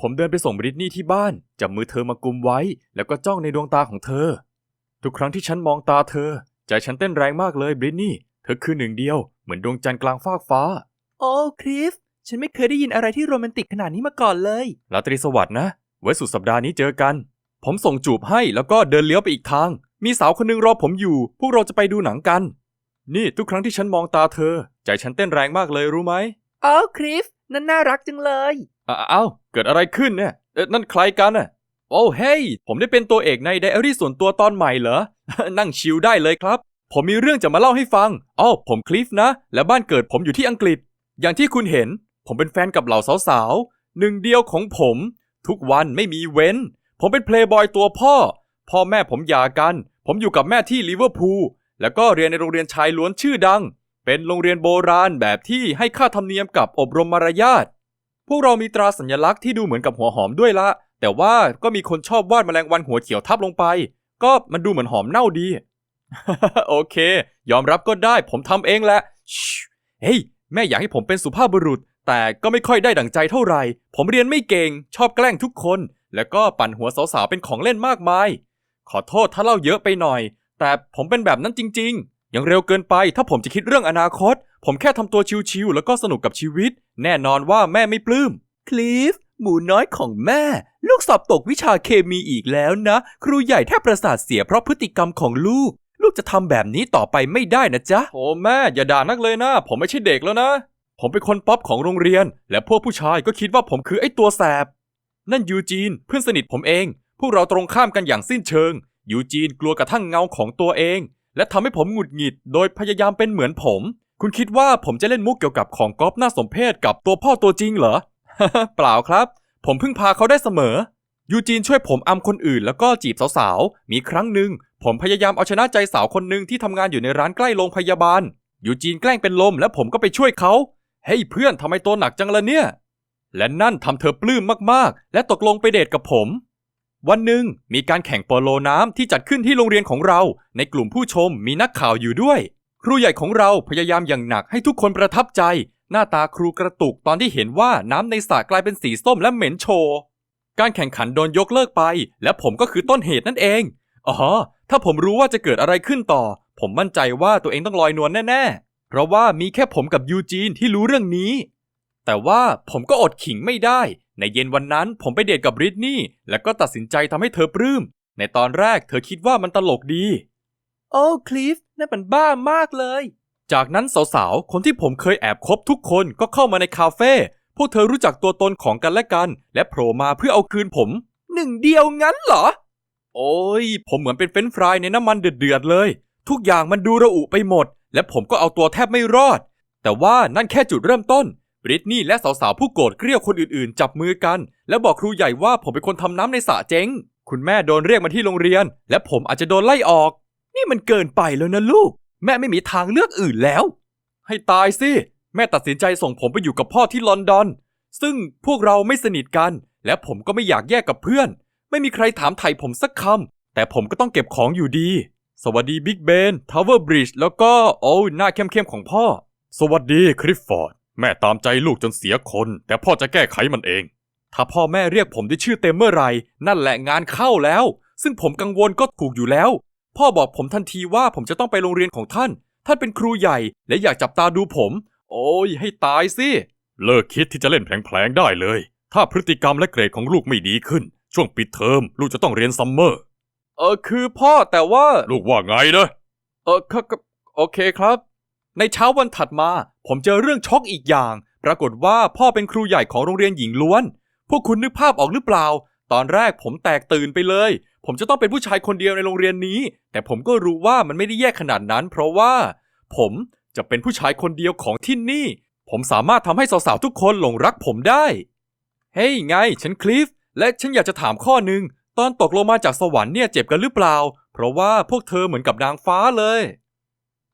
ผมเดินไปส่งบริตนี่ที่บ้าน จับมือเธอมากุมไว้ แล้วก็จ้องในดวงตาของเธอ ทุกครั้งที่ฉันมองตาเธอ ใจฉันเต้นแรงมากเลยบริตนี่ เธอคือหนึ่งเดียว เหมือนดวงจันทร์กลางฟากฟ้า โอ้คริส ฉันไม่เคยได้ยินอะไรที่โรแมนติกขนาดนี้มาก่อนเลยราตรีสวัสดิ์นะ ไว้สุดสัปดาห์นี้เจอกัน ผมส่งจูบให้แล้วก็เดินเลี้ยวไปอีกทาง มีสาวคนหนึงรอผมอยู่ พวกเราจะไปดูหนังกัน นี่ทุกครั้งที่ฉันมองตาเธอ ใจฉันเต้นแรงมากเลยรู้ไหม โอ้คริส นั่นน่ารักจังเลย อ้าเอ้าเกิดอะไรขึ้นเนี่ยนั่นใครกันน่ะ โอ้เฮ้ย ผมได้เป็นตัวเอกในไดอารี่ส่วนตัวตอนใหม่เหรอ นั่งชิลได้เลยครับ ผมมีเรื่องจะมาเล่าให้ฟังอ้อผมคลิฟนะ และบ้านเกิดผมอยู่ที่อังกฤษ อย่างที่คุณเห็น ผมเป็นแฟนกับเหล่าสาวๆ หนึ่งเดียวของผม ทุกวันไม่มีเว้น ผมเป็นเพลย์บอยตัวพ่อ พ่อแม่ผมหย่ากัน ผมอยู่กับแม่ที่ลิเวอร์พูล แล้วก็เรียนในโรงเรียนชายล้วนชื่อดัง เป็นโรงเรียนโบราณแบบที่ให้ค่าธรรมเนียมกับอบรมมารยาท พวกเรามีตราสัญลักษณ์ที่ดูเหมือนกับหัวหอมด้วยละ แต่ว่าก็มีคนชอบวาดแมลงวันหัวเขียวทับลงไป ก็มันดูเหมือนหอมเน่าดี โอเค ยอมรับก็ได้ ผมทำเองแหละเฮ้ย แม่อยากให้ผมเป็นสุภาพบุรุษ แต่ก็ไม่ค่อยได้ดั่งใจเท่าไหร่ ผมเรียนไม่เก่ง ชอบแกล้งทุกคน แล้วก็ปั่นหัวสาวๆเป็นของเล่นมากมาย ขอโทษถ้าเล่าเยอะไปหน่อย แต่ผมเป็นแบบนั้นจริง ๆ ยังเร็วเกินไปถ้าผมจะคิดเรื่องอนาคต ผมแค่ทำตัวชิวๆแล้วก็สนุกกับชีวิต แน่นอนว่าแม่ไม่ปลื้ม คลีฟ หมูน้อยของแม่ ลูกสอบตกวิชาเคมีอีกแล้วนะ ครูใหญ่แทบประสาทเสียเพราะพฤติกรรมของลูก ลูกจะทำแบบนี้ต่อไปไม่ได้นะจ๊ะ โอ้แม่อย่าด่านักเลยนะ ผมไม่ใช่เด็กแล้วนะ ผมเป็นคนป๊อปของโรงเรียน และพวกผู้ชายก็คิดว่าผมคือไอ้ตัวแสบ นั่นยูจีนเพื่อนสนิทผมเอง พวกเราตรงข้ามกันอย่างสิ้นเชิง ยูจีนกลัวกระทั่งเงาของตัวเอง และทำให้ผมหงุดหงิด โดยพยายามเป็นเหมือนผม คุณคิดว่าผมจะเล่นมุกเกี่ยวกับของก๊อฟน่าสมเพชกับตัวพ่อตัวจริงเหรอ เปล่าครับ ผมพึ่งพาเขาได้เสมอ ยูจีนช่วยผมอำคนอื่นแล้วก็จีบสาวๆ มีครั้งหนึ่งผมพยายามเอาชนะใจสาวคนหนึ่งที่ทำงานอยู่ในร้านใกล้โรงพยาบาล ยูจีนแกล้งเป็นลมและผมก็ไปช่วยเขา เฮ้ยเพื่อนทำไมตัวหนักจังละเนี่ย และนั่นทำเธอปลื้มมากๆ และตกลงไปเดทกับผม วันหนึ่งมีการแข่งโปโลน้ำที่จัดขึ้นที่โรงเรียนของเรา ในกลุ่มผู้ชมมีนักข่าวอยู่ด้วย ครูใหญ่ของเราพยายามอย่างหนักให้ทุกคนประทับใจ หน้าตาครูกระตุกตอนที่เห็นว่าน้ำในสระกลายเป็นสีส้มและเหม็นโชว์การแข่งขันโดนยกเลิกไป และผมก็คือต้นเหตุนั่นเอง อ๋อ ถ้าผมรู้ว่าจะเกิดอะไรขึ้นต่อ ผมมั่นใจว่าตัวเองต้องลอยนวลแน่ๆ เพราะว่ามีแค่ผมกับยูจีนที่รู้เรื่องนี้ แต่ว่าผมก็อดขิงไม่ได้ ในเย็นวันนั้นผมไปเดทกับบริตนี่ แล้วก็ตัดสินใจทำให้เธอปลื้ม ในตอนแรกเธอคิดว่ามันตลกดี โอ้คลีฟนั่นมันบ้ามากเลย จากนั้นสาวๆ คนที่ผมเคยแอบคบทุกคนก็เข้ามาในคาเฟ่พวกเธอรู้จักตัวตนของกันและกัน และโผล่มาเพื่อเอาคืนผม หนึ่งเดียวงั้นเหรอ โอ้ย ผมเหมือนเป็นเฟรนช์ฟรายในน้ำมันเดือดๆเลย ทุกอย่างมันดูระอุไปหมด และผมก็เอาตัวแทบไม่รอด แต่ว่านั่นแค่จุดเริ่มต้น บริตนี่และสาวๆผู้โกรธเกรี้ยวคนอื่นๆ จับมือกัน และบอกครูใหญ่ว่าผมเป็นคนทำน้ำในสระเจ๊ง คุณแม่โดนเรียกมาที่โรงเรียน และผมอาจจะโดนไล่ออก นี่มันเกินไปแล้วนะลูก แม่ไม่มีทางเลือกอื่นแล้ว ให้ตายสิ แม่ตัดสินใจส่งผมไปอยู่กับพ่อที่ลอนดอน ซึ่งพวกเราไม่สนิทกัน และผมก็ไม่อยากแยกกับเพื่อน ไม่มีใครถามไถ่ผมสักคำแต่ผมก็ต้องเก็บของอยู่ดี สวัสดีบิ๊กเบนทาวเวอร์บริดจ์แล้วก็โอ้ยหน้าเข้มๆของพ่อ สวัสดีคริฟฟอร์ด แม่ตามใจลูกจนเสียคน แต่พ่อจะแก้ไขมันเอง ถ้าพ่อแม่เรียกผมด้วยชื่อเต็มเมื่อไหร่ นั่นแหละงานเข้าแล้ว ซึ่งผมกังวลก็ถูกอยู่แล้ว พ่อบอกผมทันทีว่าผมจะต้องไปโรงเรียนของท่าน ท่านเป็นครูใหญ่ และอยากจับตาดูผม โอ้ย ให้ตายสิ เลิกคิดที่จะเล่นแผลงๆได้เลย ถ้าพฤติกรรมและเกรดของลูกไม่ดีขึ้น ช่วงปิดเทอมลูกจะต้องเรียนซัมเมอร์ เออคือพ่อแต่ว่า ลูกว่าไงนะ เออก็ก็โอเคครับ ในเช้าวันถัดมา ผมเจอเรื่องช็อกอีกอย่าง ปรากฏว่าพ่อเป็นครูใหญ่ของโรงเรียนหญิงล้วน พวกคุณนึกภาพออกหรือเปล่า ตอนแรกผมแตกตื่นไปเลย ผมจะต้องเป็นผู้ชายคนเดียวในโรงเรียนนี้ แต่ผมก็รู้ว่ามันไม่ได้แย่ขนาดนั้น เพราะว่า ผมจะเป็นผู้ชายคนเดียวของที่นี่ ผมสามารถทำให้สาวๆทุกคนหลงรักผมได้ เฮ้ยไง ฉันคลิฟ และฉันอยากจะถามข้อหนึ่งตอนตกลงมาจากสวรรค์เนี่ยเจ็บกันหรือเปล่า เพราะว่าพวกเธอเหมือนกับนางฟ้าเลย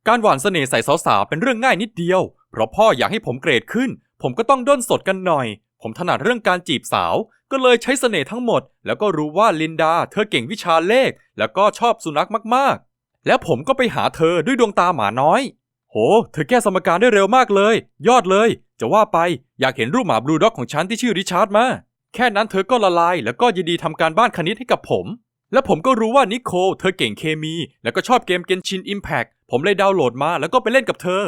การหว่านเสน่ห์ใส่สาวๆเป็นเรื่องง่ายนิดเดียว เพราะพ่ออยากให้ผมเกรดขึ้น ผมก็ต้องด้นสดกันหน่อย ผมถนัดเรื่องการจีบสาว ก็เลยใช้เสน่ห์ทั้งหมด แล้วก็รู้ว่าลินดา เธอเก่งวิชาเลข แล้วก็ชอบสุนัขมากๆ แล้วผมก็ไปหาเธอด้วยดวงตาหมาน้อย โห เธอแก้สมการได้เร็วมากเลย ยอดเลย จะว่าไปอยากเห็นรูปหมาบลูด็อกของฉันที่ชื่อริชาร์ดมา แค่นั้นเธอก็ละลาย แล้วก็ยินดีทำการบ้านคณิตให้กับผม และผมก็รู้ว่านิโคลเธอเก่งเคมี แล้วก็ชอบเกมเกนชินอิมแพ t ผมเลยดาวน์โหลดมาแล้วก็ไปเล่นกับเธอ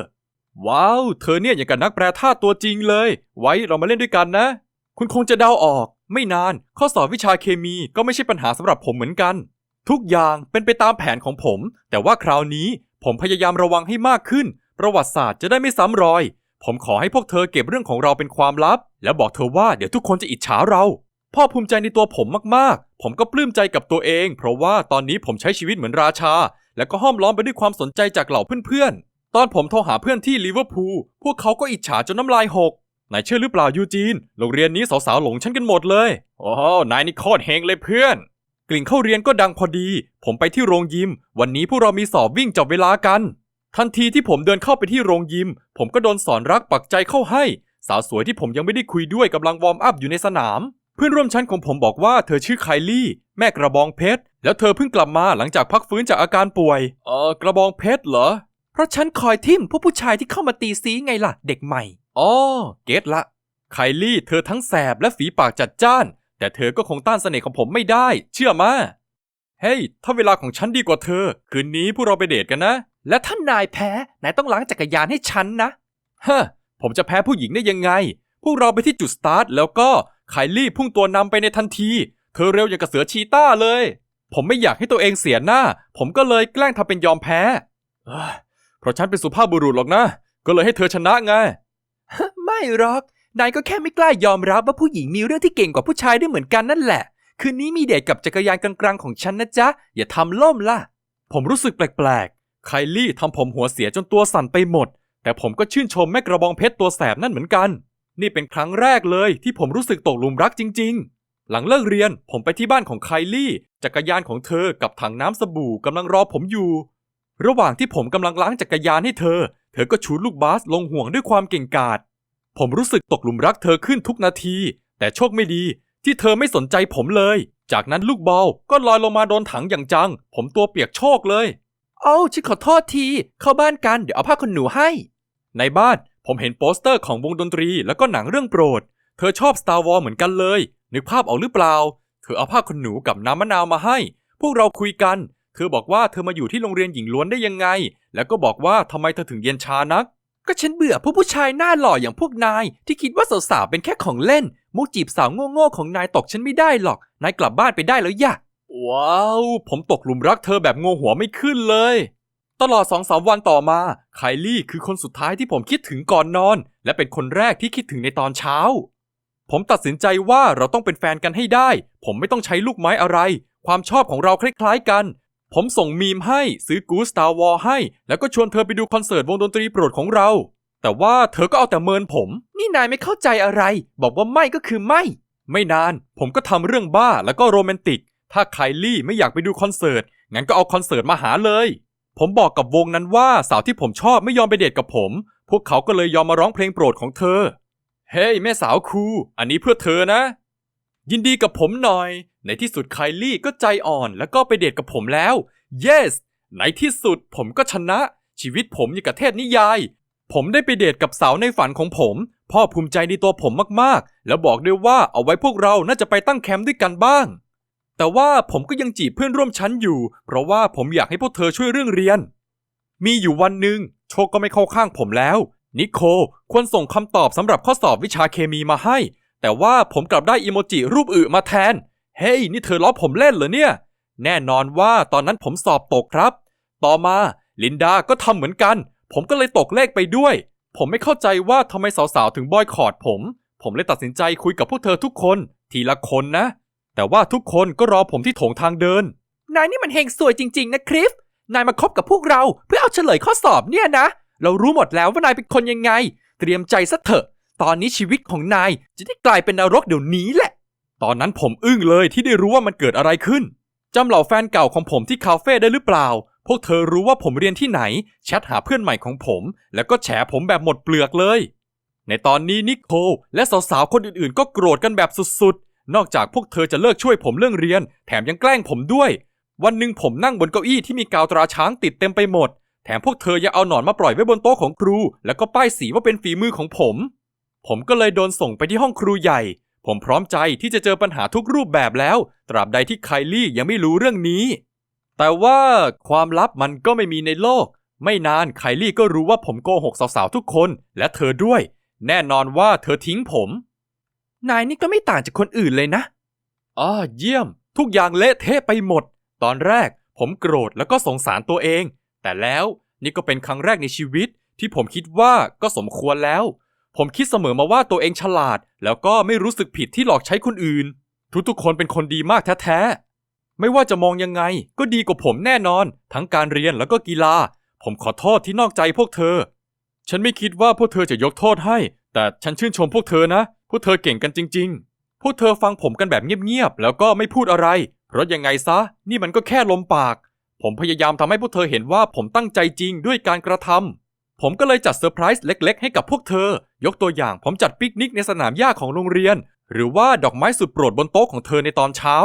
ว้าว เธอเนี่ยอย่างกับนักแปลท่าตัวจริงเลย ไว้เรามาเล่นด้วยกันนะ คุณคงจะเดาออก ไม่นานข้อสอบวิชาเคมีก็ไม่ใช่ปัญหาสำหรับผมเหมือนกัน ทุกอย่างเป็นไปตามแผนของผม แต่ว่าคราวนี้ผมพยายามระวังให้มากขึ้น ประวัติศาสตร์จะได้ไม่ซ้ำรอย ผมขอให้พวกเธอเก็บเรื่องของเราเป็นความลับ แล้วบอกเธอว่าเดี๋ยวทุกคนจะอิจฉาเรา พ่อภูมิใจในตัวผมมากๆ ผมก็ปลื้มใจกับตัวเอง เพราะว่าตอนนี้ผมใช้ชีวิตเหมือนราชา แล้วก็ห้อมล้อมไปด้วยความสนใจจากเหล่าเพื่อนๆ ตอนผมโทรหาเพื่อนที่ลิเวอร์พูลพวกเขาก็อิจฉาจนน้ำลายหกนายเชื่อหรือเปล่ายูจีน โรงเรียนนี้สาวๆหลงฉันกันหมดเลย โอ้นายนี่โคตรเฮงเลยเพื่อน กลิ่นเข้าเรียนก็ดังพอดี ผมไปที่โรงยิม วันนี้พวกเรามีสอบวิ่งจับเวลากัน ทันทีที่ผมเดินเข้าไปที่โรงยิม ผมก็โดนสอนรักปักใจเข้าให้ สาวสวยที่ผมยังไม่ได้คุยด้วยกำลังวอร์มอัพอยู่ในสนาม เพื่อนร่วมชั้นของผมบอกว่าเธอชื่อไคลี่ แม่กระบองเพชร แล้วเธอเพิ่งกลับมาหลังจากพักฟื้นจากอาการป่วย เออกระบองเพชรเหรอ เพราะฉันคอยทิมพวกผู้ชายที่เข้ามาตีซีไงล่ะ เด็กใหม่ อ๋อ เก็ตละ ไคลี่เธอทั้งแสบและฝีปากจัดจ้าน แต่เธอก็คงต้านเสน่ห์ของผมไม่ได้ เชื่อมาเฮ้ย ถ้าเวลาของฉันดีกว่าเธอ คืนนี้พวกเราไปเดทกันนะ และท่านนายแพ้ นายต้องล้างจักรยานให้ฉันนะ ฮะ ผมจะแพ้ผู้หญิงได้ยังไง พวกเราไปที่จุดสตาร์ทแล้วก็ ไคลี่พุ่งตัวนำไปในทันที เธอเร็วอย่างกับเสือชีต้าเลย ผมไม่อยากให้ตัวเองเสียหน้า ผมก็เลยแกล้งทำเป็นยอมแพ้เอ้ยเพราะฉันเป็นสุภาพบุรุษหรอกนะ ก็เลยให้เธอชนะไง ไม่หรอก นายก็แค่ไม่กล้ายอมรับว่าผู้หญิงมีเรื่องที่เก่งกว่าผู้ชายได้เหมือนกันนั่นแหละ คืนนี้มีเดทกับจักรยานกลางๆของฉันนะจ๊ะ อย่าทำล่มล่ะ ผมรู้สึกแปลกๆ ไคลี่ทำผมหัวเสียจนตัวสั่นไปหมด แต่ผมก็ชื่นชมแม่กระบองเพชรตัวแสบนั่นเหมือนกัน นี่เป็นครั้งแรกเลยที่ผมรู้สึกตกหลุมรักจริง ๆ หลังเลิกเรียนผมไปที่บ้านของไคลี่จักรยานของเธอกับถังน้ำสบู่กำลังรอผมอยู่ ระหว่างที่ผมกำลังล้างจักรยานให้เธอ เธอก็ชูลูกบาสลงห่วงด้วยความเก่งกาจผมรู้สึกตกหลุมรักเธอขึ้นทุกนาที แต่โชคไม่ดีที่เธอไม่สนใจผมเลย จากนั้นลูกบอลก็ลอยลงมาโดนถังอย่างจัง ผมตัวเปียกโชกเลย เอ้าฉันขอโทษที เข้าบ้านกันเดี๋ยวเอาผ้าขนหนูให้ ในบ้าน ผมเห็นโปสเตอร์ของวงดนตรีแล้วก็หนังเรื่องโปรด เธอชอบ Star Wars เหมือนกันเลย นึกภาพออกหรือเปล่า เธอเอาผ้าขนหนูกับน้ำมะนาวมาให้ พวกเราคุยกัน เธอบอกว่าเธอมาอยู่ที่โรงเรียนหญิงล้วนได้ยังไง แล้วก็บอกว่าทำไมเธอถึงเย็นชานัก ก็ฉันเบื่อพวกผู้ชายหน้าหล่ออย่างพวกนาย ที่คิดว่าสาวๆเป็นแค่ของเล่น มุกจีบสาวโง่ๆของนายตกฉันไม่ได้หรอก นายกลับบ้านไปได้แล้วย่ะ ว้าว ผมตกหลุมรักเธอแบบงงหัวไม่ขึ้นเลย ตลอดสองสามวันต่อมา ไคลี่คือคนสุดท้ายที่ผมคิดถึงก่อนนอน และเป็นคนแรกที่คิดถึงในตอนเช้า ผมตัดสินใจว่าเราต้องเป็นแฟนกันให้ได้ ผมไม่ต้องใช้ลูกไม้อะไร ความชอบของเราคล้ายๆกัน ผมส่งมีมให้ซื้อกูสตาร์วอลให้ แล้วก็ชวนเธอไปดูคอนเสิร์ตวงดนตรีโปรดของเรา แต่ว่าเธอก็เอาแต่เมินผม นี่นายไม่เข้าใจอะไร บอกว่าไม่ก็คือไม่ ไม่นาน ผมก็ทำเรื่องบ้าแล้วก็โรแมนติก ถ้าไคลี่ไม่อยากไปดูคอนเสิร์ตงั้นก็เอาคอนเสิร์ตมาหาเลย ผมบอกกับวงนั้นว่าสาวที่ผมชอบไม่ยอมไปเดทกับผม พวกเขาก็เลยยอมมาร้องเพลงโปรดของเธอ เฮ้ย แม่สาวครู อันนี้เพื่อเธอนะ ยินดีกับผมหน่อย ในที่สุดไคลี่ก็ใจอ่อนแล้วก็ไปเดทกับผมแล้ว yes ในที่สุดผมก็ชนะ ชีวิตผมอย่างกับเทพนิยาย ผมได้ไปเดทกับสาวในฝันของผม พ่อภูมิใจในตัวผมมากๆ แล้วบอกด้วยว่าเอาไว้พวกเราน่าจะไปตั้งแคมป์ด้วยกันบ้าง แต่ว่าผมก็ยังจีบเพื่อนร่วมชั้นอยู่ เพราะว่าผมอยากให้พวกเธอช่วยเรื่องเรียน มีอยู่วันหนึ่งโชคก็ไม่เข้าข้างผมแล้ว นิโคลควรส่งคำตอบสำหรับข้อสอบวิชาเคมีมาให้ แต่ว่าผมกลับได้อีโมจิรูปอึมาแทน เฮ้ย นี่เธอล้อผมเล่นเหรอเนี่ย แน่นอนว่าตอนนั้นผมสอบตกครับ ต่อมาลินดาก็ทำเหมือนกัน ผมก็เลยตกเลขไปด้วย ผมไม่เข้าใจว่าทำไมสาวๆถึงบอยคอรดผม ผมเลยตัดสินใจคุยกับพวกเธอทุกคน ทีละคนนะ แต่ว่าทุกคนก็รอผมที่โถงทางเดิน นายนี่มันเฮงสวยจริง ๆ นะคริฟ นายมาคบกับพวกเราเพื่อเอาเฉลยข้อสอบเนี่ยนะ เรารู้หมดแล้วว่านายเป็นคนยังไง เตรียมใจซะเถอะ ตอนนี้ชีวิตของนายจะได้กลายเป็นนรกเดี๋ยวนี้แหละ ตอนนั้นผมอึ้งเลยที่ได้รู้ว่ามันเกิดอะไรขึ้นจำเหล่าแฟนเก่าของผมที่คาเฟ่ได้หรือเปล่า พวกเธอรู้ว่าผมเรียนที่ไหน แชทหาเพื่อนใหม่ของผม แล้วก็แฉผมแบบหมดเปลือกเลย ในตอนนี้นิโคลและสาวๆคนอื่นๆ ก็โกรธกันแบบสุดๆ นอกจากพวกเธอจะเลิกช่วยผมเรื่องเรียน แถมยังแกล้งผมด้วย วันหนึ่งผมนั่งบนเก้าอี้ที่มีกาวตราช้างติดเต็มไปหมด แถมพวกเธอยังเอาหนอนมาปล่อยไว้บนโต๊ะของครู แล้วก็ป้ายสีว่าเป็นฝีมือของผม ผมก็เลยโดนส่งไปที่ห้องครูใหญ่ ผมพร้อมใจที่จะเจอปัญหาทุกรูปแบบแล้ว ตราบใดที่ไคลี่ยังไม่รู้เรื่องนี้ แต่ว่าความลับมันก็ไม่มีในโลก ไม่นานไคลี่ก็รู้ว่าผมโกหกสาวๆทุกคน และเธอด้วย แน่นอนว่าเธอทิ้งผม นายนี่ก็ไม่ต่างจากคนอื่นเลยนะอ่าเยี่ยม ทุกอย่างเละเทะไปหมด ตอนแรกผมโกรธแล้วก็สงสารตัวเอง แต่แล้วนี่ก็เป็นครั้งแรกในชีวิต ที่ผมคิดว่าก็สมควรแล้ว ผมคิดเสมอมาว่าตัวเองฉลาด แล้วก็ไม่รู้สึกผิดที่หลอกใช้คนอื่น ทุกๆคนเป็นคนดีมากแท้ๆ ไม่ว่าจะมองยังไง ก็ดีกว่าผมแน่นอน ทั้งการเรียนแล้วก็กีฬา ผมขอโทษที่นอกใจพวกเธอ ฉันไม่คิดว่าพวกเธอจะยกโทษให้ แต่ฉันชื่นชมพวกเธอนะ พวกเธอเก่งกันจริง ๆ พวกเธอฟังผมกันแบบเงียบๆ แล้วก็ไม่พูดอะไร เพราะยังไงซะ นี่มันก็แค่ลมปาก ผมพยายามทำให้พวกเธอเห็นว่าผมตั้งใจจริงด้วยการกระทำผมก็เลยจัดเซอร์ไพรส์เล็ก ๆ ให้กับพวกเธอ ยกตัวอย่างผมจัดปิกนิกในสนามหญ้าของโรงเรียน หรือว่าดอกไม้สุดโปรดบนโต๊ะของเธอในตอนเช้า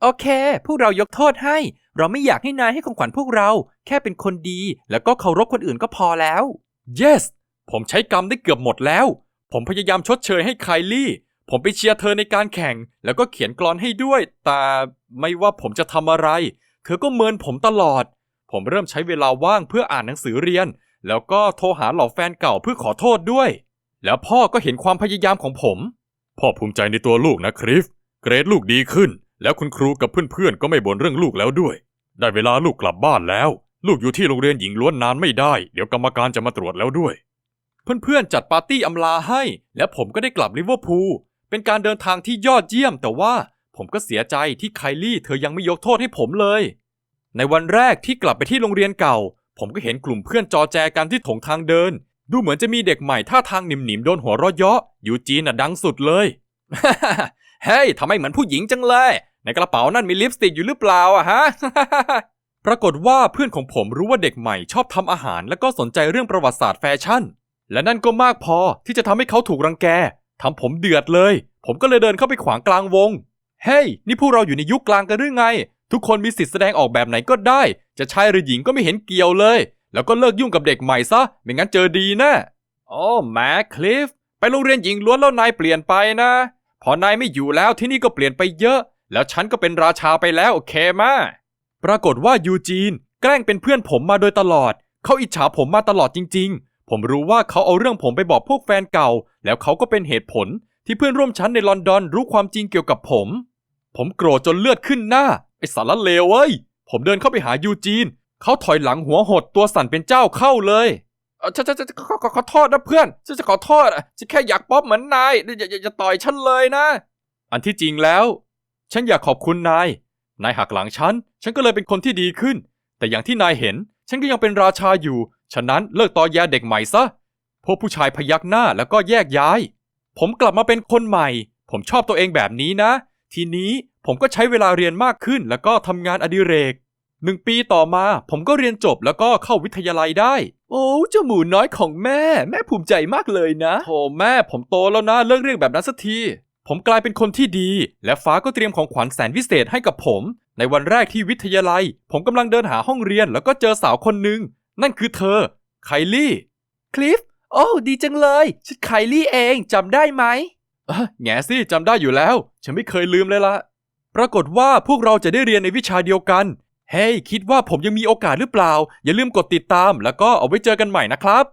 โอเค พวกเรายกโทษให้ เราไม่อยากให้นายให้ของขวัญพวกเรา แค่เป็นคนดี แล้วก็เคารพคนอื่นก็พอแล้ว yes ผมใช้กรรมได้เกือบหมดแล้ว ผมพยายามชดเชยให้ไคลี่ ผมไปเชียร์เธอในการแข่ง แล้วก็เขียนกลอนให้ด้วย แต่ไม่ว่าผมจะทำอะไร เธอก็เมินผมตลอด ผมเริ่มใช้เวลาว่างเพื่ออ่านหนังสือเรียน แล้วก็โทรหาเหล่าแฟนเก่าเพื่อขอโทษด้วย แล้วพ่อก็เห็นความพยายามของผม พ่อภูมิใจในตัวลูกนะคริฟ เกรดลูกดีขึ้น แล้วคุณครูกับเพื่อนๆก็ไม่บ่นเรื่องลูกแล้วด้วย ได้เวลาลูกกลับบ้านแล้ว ลูกอยู่ที่โรงเรียนหญิงล้วนนานไม่ได้ เดี๋ยวกรรมการจะมาตรวจแล้วด้วย เพื่อนๆจัดปาร์ตี้อำลาให้ และผมก็ได้กลับลิเวอร์พูลเป็นการเดินทางที่ยอดเยี่ยม แต่ว่าผมก็เสียใจที่ไคลี่เธอยังไม่ยกโทษให้ผมเลย ในวันแรกที่กลับไปที่โรงเรียนเก่า ผมก็เห็นกลุ่มเพื่อนจอแจกันที่ถงทางเดิน ดูเหมือนจะมีเด็กใหม่ท่าทางหนิมๆโดนหัวเราะเยาะยูจีนน่ะดังสุดเลยเฮ้ยทำไมเหมือนผู้หญิงจังเลย ในกระเป๋านั่นมีลิปสติกอยู่หรือเปล่าอะฮะปรากฏว่าเพื่อนของผมรู้ว่าเด็กใหม่ชอบทำอาหาร และก็สนใจเรื่องประวัติศาสตร์แฟชั่น และนั่นก็มากพอที่จะทำให้เขาถูกรังแกทำผมเดือดเลย ผมก็เลยเดินเข้าไปขวางกลางวง เฮ้ยนี่พวกเราอยู่ในยุคกลางกันหรือไง ทุกคนมีสิทธิ์แสดงออกแบบไหนก็ได้ จะชายหรือหญิงก็ไม่เห็นเกี่ยวเลย แล้วก็เลิกยุ่งกับเด็กใหม่ซะ ไม่งั้นเจอดีนะโอ้แม็กคลิฟ ไปโรงเรียนหญิงล้วนแล้วนายเปลี่ยนไปนะ พอนายไม่อยู่แล้วที่นี่ก็เปลี่ยนไปเยอะ แล้วฉันก็เป็นราชาไปแล้วโอเคมะปรากฏว่ายูจีน แกล้งเป็นเพื่อนผมมาโดยตลอด เขาอิจฉาผมมาตลอดจริง ๆ ผมรู้ว่าเขาเอาเรื่องผมไปบอกพวกแฟนเก่า แล้วเขาก็เป็นเหตุผลที่เพื่อนร่วมชั้นในลอนดอนรู้ความจริงเกี่ยวกับผม ผมโกรธจนเลือดขึ้นหน้า ไอสารเลวเว้ย ผมเดินเข้าไปหายูจีน เขาถอยหลังหัวหดตัวสั่นเป็นเจ้าเข้าเลยเออฉันฉันฉันขอขอขอโทษนะเพื่อนฉันจะขอโทษอะฉันแค่อยากป๊อปเหมือนนายอย่าอย่าอย่าต่อยฉันเลยนะ อันที่จริงแล้ว ฉันอยากขอบคุณนาย นายหักหลังฉัน ฉันก็เลยเป็นคนที่ดีขึ้น แต่อย่างที่นายเห็น ฉันก็ยังเป็นราชาอยู่ ฉะนั้นเลิกตอแยเด็กใหม่ซะ พวกผู้ชายพยักหน้าแล้วก็แยกย้าย ผมกลับมาเป็นคนใหม่ ผมชอบตัวเองแบบนี้นะ ทีนี้ผมก็ใช้เวลาเรียนมากขึ้น แล้วก็ทำงานอดิเรกหนึ่งปีต่อมา ผมก็เรียนจบแล้วก็เข้าวิทยาลัยได้ โอ้เจ้าหมูน้อยของแม่ แม่ภูมิใจมากเลยนะโธ่แม่ผมโตแล้วนะเลิกเรียกแบบนั้นสักที ผมกลายเป็นคนที่ดี และฟ้าก็เตรียมของขวัญแสนวิเศษให้กับผม ในวันแรกที่วิทยาลัย ผมกำลังเดินหาห้องเรียนแล้วก็เจอสาวคนหนึ่ง นั่นคือเธอ ไคลี่ คลิฟ โอ้ ดีจังเลย ฉันไคลี่เองจำได้ไหมเออแง่สิจำได้อยู่แล้ว ฉันไม่เคยลืมเลยละปรากฏว่าพวกเราจะได้เรียนในวิชาเดียวกัน เฮ้ย คิดว่าผมยังมีโอกาสหรือเปล่า อย่าลืมกดติดตาม แล้วก็เอาไว้เจอกันใหม่นะครับ